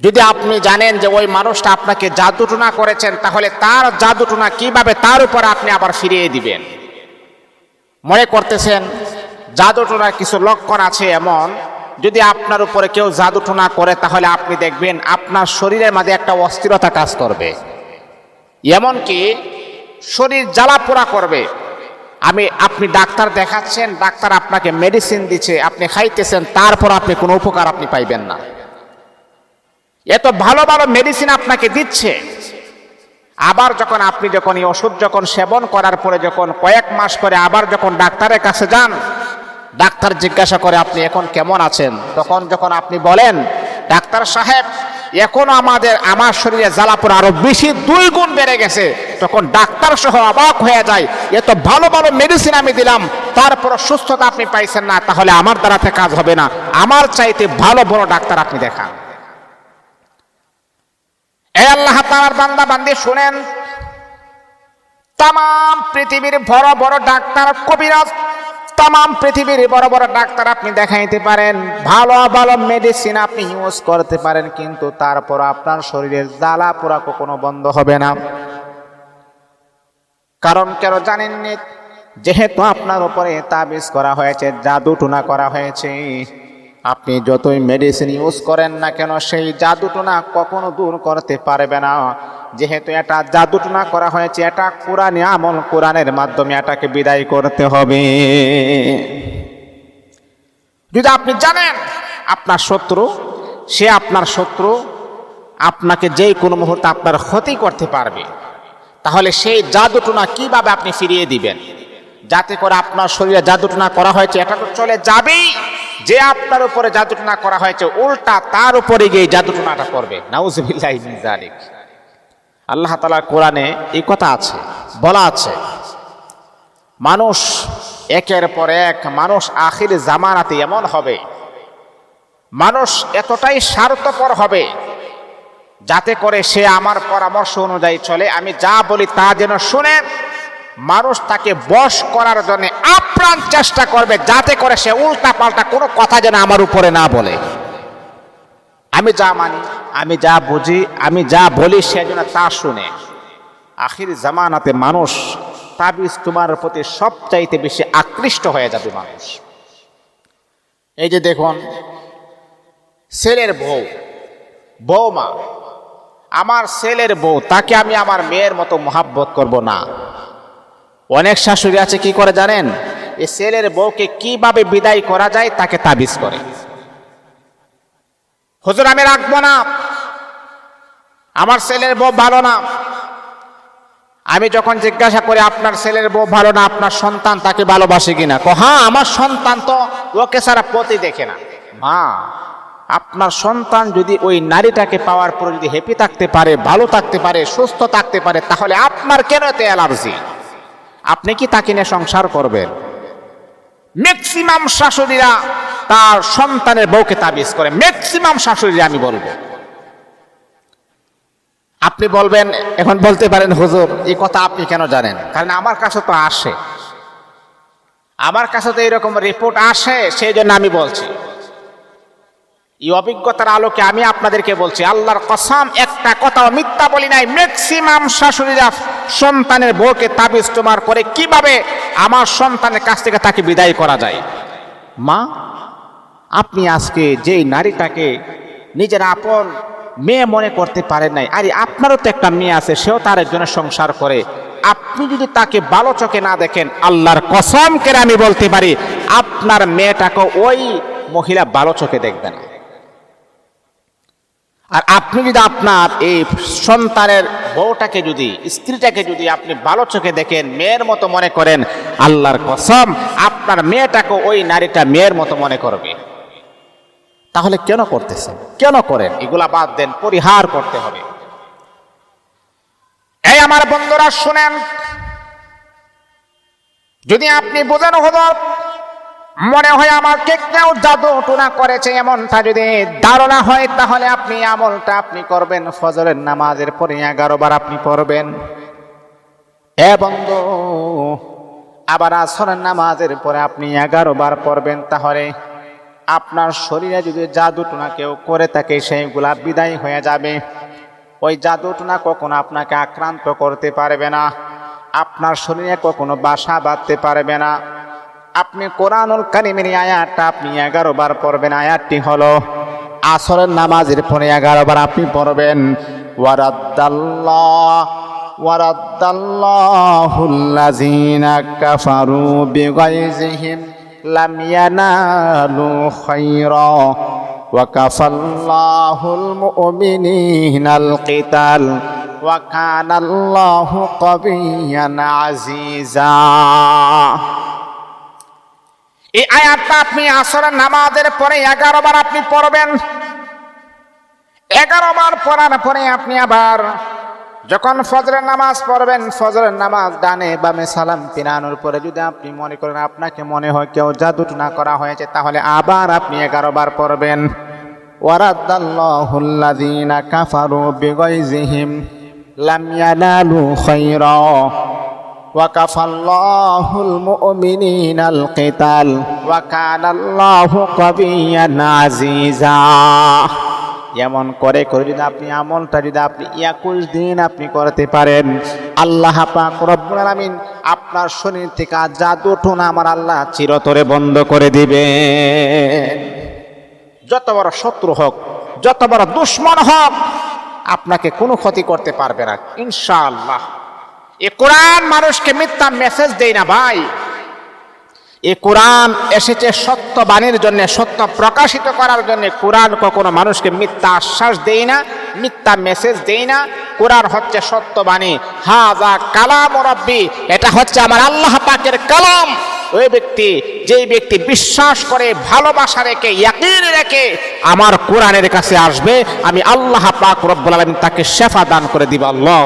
যদি আপনি জানেন যে ওই মানুষটা আপনাকে জাদুটনা করেছেন, তাহলে তার জাদুটনা কীভাবে তার উপর আপনি আবার ফিরিয়ে দিবেন? মনে করতেছেন জাদুটনার কিছু লক্ষণ আছে এমন, যদি আপনার উপরে কেউ জাদুটনা করে, তাহলে আপনি দেখবেন আপনার শরীরের মাঝে একটা অস্থিরতা কাজ করবে। এমনকি শরীর জ্বালা পোড়া করবে। আমি, আপনি ডাক্তার দেখাচ্ছেন, ডাক্তার আপনাকে মেডিসিন দিচ্ছে, আপনি খাইতেছেন, তারপর আপনি কোনো উপকার আপনি পাইবেন না। এত ভালো ভালো মেডিসিন আপনাকে দিচ্ছে। আবার যখন আপনি যখন এই ওষুধ যখন সেবন করার পরে যখন কয়েক মাস পরে আবার যখন ডাক্তারের কাছে যান, ডাক্তার জিজ্ঞাসা করে, আপনি এখন কেমন আছেন? তখন যখন আপনি বলেন, ডাক্তার সাহেব, এখন আমাদের, আমার শরীরে জ্বালাপুর আরও বেশি দুই গুণ বেড়ে গেছে। তখন ডাক্তার সহ অবাক হয়ে যায়, এত ভালো ভালো মেডিসিন আমি দিলাম তারপর সুস্থতা আপনি পাইছেন না, তাহলে আমার দ্বারাতে কাজ হবে না। আমার চাইতে ভালো বড় ডাক্তার আপনি দেখান। শুনেন। তাম পৃথিবীর বড় বড় ডাক্তার কবিরাজ তাম পৃথিবীর বড় বড় ডাক্তার আপনি দেখাইতে পারেন, ভালো ভালো মেডিসিন আপনি ইউজ করতে পারেন, কিন্তু তারপর আপনার শরীরের জ্বালা পোড়া কখনো বন্ধ হবে না। কারণ কেন জানেননি? যেহেতু আপনার উপরে তাবিজ করা হয়েছে জাদু টুনা করা হয়েছে। আপনি যতই মেডিসিন ইউজ করেন না কেন, সেই জাদুটনা কখনো দূর করতে পারবে না। যেহেতু এটা জাদুটনা করা হয়েছে, এটা কোরআনে আমল, কোরআনের মাধ্যমে এটাকে বিদায় করতে হবে। যদি আপনি জানেন আপনার শত্রু, সে আপনার শত্রু, আপনাকে যেই কোনো মুহূর্তে আপনার ক্ষতি করতে পারবে, তাহলে সেই জাদুটনা কীভাবে আপনি ফিরিয়ে দিবেন? যাতে করে আপনার শরীরে জাদুটনা করা হয়েছে, এটা তো চলে যাবেই। যে আপনার উপরে জাদুটনা করা হয়েছে, উল্টা তার উপরে গিয়ে জাদুটনাটা করবে। নাউজুবিল্লাহি যালিক। আল্লাহ তাআলা কোরআনে এই কথা আছে, বলা আছে, মানুষ একের পর এক, মানুষ আখির জামানাতে এমন হবে। মানুষ এতটাই স্বার্থপর হবে, যাতে করে সে আমার পরামর্শ অনুযায়ী চলে। আমি যা বলি তা যেন শুনে মানুষ তাকে বশ করার জন্য আপ্রাণ চেষ্টা করবে, যাতে করে সে উল্টা পাল্টা কোনো কথা যেন আমার উপরে না বলে। আমি যা মানি, আমি যা বুঝি, আমি যা বলি সে যেন তা শুনে। আখির জামানাতে মানুষ তাবিজ তোমার প্রতি সবচাইতে বেশি আকৃষ্ট হয়ে যাবে মানুষ। এই যে দেখুন, ছেলের বউ বৌমা আমার ছেলের বউ, তাকে আমি আমার মেয়ের মতো মহাব্বত করব না। অনেক শাশুড়ি আছে, কি করে জানেন? এই ছেলের বউকে কীভাবে বিদায় করা যায় তাকে তাবিজ করে। হুজুর, আমি রাখব না। আমার ছেলের বউ ভালো না। আমি যখন জিজ্ঞাসা করি, আপনার ছেলের বউ ভালো না, আপনার সন্তান তাকে ভালোবাসে কিনা? কো হ্যাঁ আমার সন্তান তো ওকে সারা পতি দেখে না। মা, আপনার সন্তান যদি ওই নারীটাকে পাওয়ার পর যদি হ্যাপি থাকতে পারে, ভালো থাকতে পারে, সুস্থ থাকতে পারে, তাহলে আপনার কেন এতে অ্যালার্জি? আপনি কি তাকে নিয়ে সংসার করবেন? ম্যাক্সিমাম শাশুড়িরা তার সন্তানের বউকে তাবিজ করে। ম্যাক্সিমাম শাশুড়িরা আমি বলব। আপনি বলবেন, এখন বলতে পারেন, হুজুর, এই কথা আপনি কেন জানেন? কারণ আমার কাছে তো আসে। আমার কাছে তো এরকম রিপোর্ট আসে, সেই জন্য আমি বলছি। এই অভিজ্ঞতার আলোকে আমি আপনাদেরকে বলছি, আল্লাহর কসাম, একটা কথাও মিথ্যা বলি নাই। ম্যাক্সিমাম শাশুড়িরা সন্তানের বউকে তাবিজ তোমার করে কীভাবে আমার সন্তানের কাছ থেকে তাকে বিদায় করা যায়? মা, আপনি আজকে যেই নারীটাকে নিজের আপন মেয়ে মনে করতে পারেন নাই, আরে আপনারও তো একটা মেয়ে আছে, সেও তার একজনের সংসার করে। আপনি যদি তাকে ভালো চোখে না দেখেন, আল্লাহর কসম করে আমি বলতে পারি, আপনার মেয়েটাকে ওই মহিলা ভালো চোখে দেখবে না। আর আপনি যদি আপনার এই সন্তানের বউটাকে যদি, স্ত্রীটাকে যদি আপনি ভালো চোখে দেখেন, মেয়ের মতো মনে করেন, আল্লাহর কসম, আপনার মেয়েটাকে ওই নারীটা মেয়ের মতো মনে করবে। তাহলে কেন করতেছেন? কেন করেন? এগুলা বাদ দেন, পরিহার করতে হবে। এই আমার বন্ধুরা, শুনেন। যদি আপনি বোঝানো হতো মনে হয় আমাকে কেউ জাদু টুনা করেছে, এমনটা যদি ধারণা হয়, তাহলে আপনি আমলটা আপনি করবেন, ফজরের নামাজের পরে এগারো বার আপনি পড়বেন। এ বন্ধু, আবার আসরের নামাজের পরে আপনি এগারো বার পড়বেন, তাহলে আপনার শরীরে যদি জাদুটনা কেউ করে থাকে, সেইগুলা বিদায় হয়ে যাবে। ওই জাদুটনা কখনো আপনাকে আক্রান্ত করতে পারবে না, আপনার শরীরে কখনো বাসা বাঁধতে পারবে না। আপনি কোরআনুল কারিমের এই আয়াতটা আপনি এগারো বার পড়বেন আয়াতটি হলো আসরের নামাজের পরে এগারো বার আপনি পড়বেন ওয়ারাদ্দাল্লাহ ওয়ারাদ্দাল্লাহুল্লাযীনা কাফারু বিগাইজিহিম লাম ইয়ানালু খায়রা وكفى الله المؤمنين القتال وكان الله قويا عزيزا এই আয়াতটা আপনি আসরের নামাজের পরে এগারো বার আপনি পড়বেন। এগারো বার পড়ার পরে আপনি আবার যখন ফজরের নামাজ পড়বেন, ফজরের নামাজ ডানে বামে সালাম পিরানোর পরে যদি আপনি মনে করেন আপনাকে মনে হয় কেউ জাদুটনা করা হয়েছে, তাহলে আবার আপনি এগারো বার পড়বেন। ওয়ারাদ্দাল্লাহুল্লাযীনা কাফারু বিগাইজিহিম লাম ইয়ানালু খায়রা। وكفى الله المؤمنين القتال وكان الله قويا عزيزا এমন করে করে যদি আপনি আমলটা যদি আপনি একুশ দিন আপনি করতে পারেন আল্লাহ পাক রব্বুল আলামিন আপনার শরীর থেকে জাদু টোনা আমার আল্লাহ চিরতরে বন্ধ করে দিবে যত বড় শত্রু হোক যত বড় দুশ্মন হোক আপনাকে কোনো ক্ষতি করতে পারবে না ইনশাআল্লাহ এ কোরআন মানুষকে মিথ্যা মেসেজ দেয় না ভাই। এ কোরআন এসেছে সত্য বাণীর জন্য, সত্য প্রকাশিত করার জন্য। কোরআন কখনো মানুষকে মিথ্যা আশ্বাস দেয় না, মিথ্যা মেসেজ দেয় না। কোরআন হচ্ছে সত্য বাণী হাজা কালাম রব্বি, এটা হচ্ছে আমার আল্লাহ পাকের কালাম। ওই ব্যক্তি, যেই ব্যক্তি বিশ্বাস করে, ভালোবাসা রেখে, ইয়াকিন রেখে আমার কোরআনের কাছে আসবে, আমি আল্লাহ পাক রব্বুল আলামিন তাকে শেফা দান করে দিব। আল্লাহ